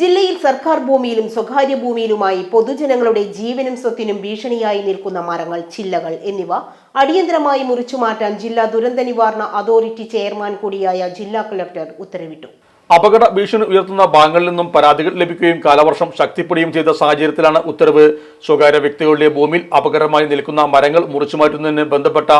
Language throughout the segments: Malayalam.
ജില്ലയിൽ സർക്കാർ ഭൂമിയിലും സ്വകാര്യ ഭൂമിയിലുമായി പൊതുജനങ്ങളുടെ ജീവനും സ്വത്തിനും ഭീഷണിയായി നിൽക്കുന്ന മരങ്ങൾ ചില്ലകൾ എന്നിവ അടിയന്തരമായി മുറിച്ചുമാറ്റാൻ ജില്ലാ ദുരന്ത നിവാരണ അതോറിറ്റി ചെയർമാൻ കൂടിയായ ജില്ലാ കളക്ടർ ഉത്തരവിട്ടു. അപകട ഭീഷണി ഉയർത്തുന്ന ഭാഗങ്ങളിൽ നിന്നും പരാതികൾ ലഭിക്കുകയും കാലവർഷം ശക്തിപ്പെടുകയും ചെയ്ത സാഹചര്യത്തിലാണ് ഉത്തരവ്. സ്വകാര്യ വ്യക്തികളുടെ ഭൂമിയിൽ അപകടമായി നിൽക്കുന്ന മരങ്ങൾ മുറിച്ചു മാറ്റുന്നതിന് ബന്ധപ്പെട്ട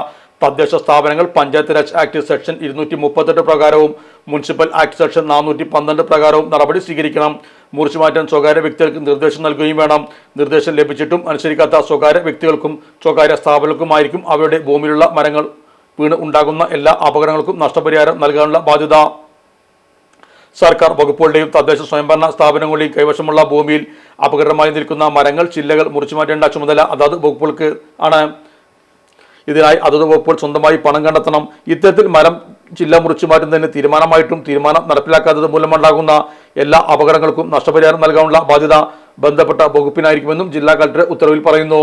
തദ്ദേശ സ്ഥാപനങ്ങൾ പഞ്ചായത്ത് രാജ് ആക്ട് സെക്ഷൻ ഇരുന്നൂറ്റി മുപ്പത്തെട്ട് പ്രകാരവും മുനിസിപ്പൽ ആക്ട് സെക്ഷൻ നാനൂറ്റി പന്ത്രണ്ട് പ്രകാരവും നടപടി സ്വീകരിക്കണം. മുറിച്ചു മാറ്റാൻ സ്വകാര്യ വ്യക്തികൾക്ക് നിർദ്ദേശം നൽകുകയും വേണം. നിർദ്ദേശം ലഭിച്ചിട്ടും അനുസരിക്കാത്ത സ്വകാര്യ വ്യക്തികൾക്കും സ്വകാര്യ സ്ഥാപനങ്ങൾക്കുമായിരിക്കും അവരുടെ ഭൂമിയിലുള്ള മരങ്ങൾ വീണ് ഉണ്ടാകുന്ന എല്ലാ അപകടങ്ങൾക്കും നഷ്ടപരിഹാരം നൽകാനുള്ള ബാധ്യത. സർക്കാർ വകുപ്പുകളുടെയും തദ്ദേശ സ്വയംഭരണ സ്ഥാപനങ്ങളുടെയും കൈവശമുള്ള ഭൂമിയിൽ അപകടമായി നിൽക്കുന്ന മരങ്ങൾ ചില്ലകൾ മുറിച്ചു മാറ്റേണ്ട ചുമതല അതാത് വകുപ്പുകൾക്ക് ആണ്. ഇതിനായി അതത് വകുപ്പുകൾ സ്വന്തമായി പണം കണ്ടെത്തണം. ഇത്തരത്തിൽ മരം ചില്ല മുറിച്ചു മാറ്റുന്നതിന് തീരുമാനമായിട്ടും തീരുമാനം നടപ്പിലാക്കാത്തത് മൂലമുണ്ടാകുന്ന എല്ലാ അപകടങ്ങൾക്കും നഷ്ടപരിഹാരം നൽകാനുള്ള ബാധ്യത ബന്ധപ്പെട്ട വകുപ്പിനായിരിക്കുമെന്നും ജില്ലാ കളക്ടർ ഉത്തരവിൽ പറയുന്നു.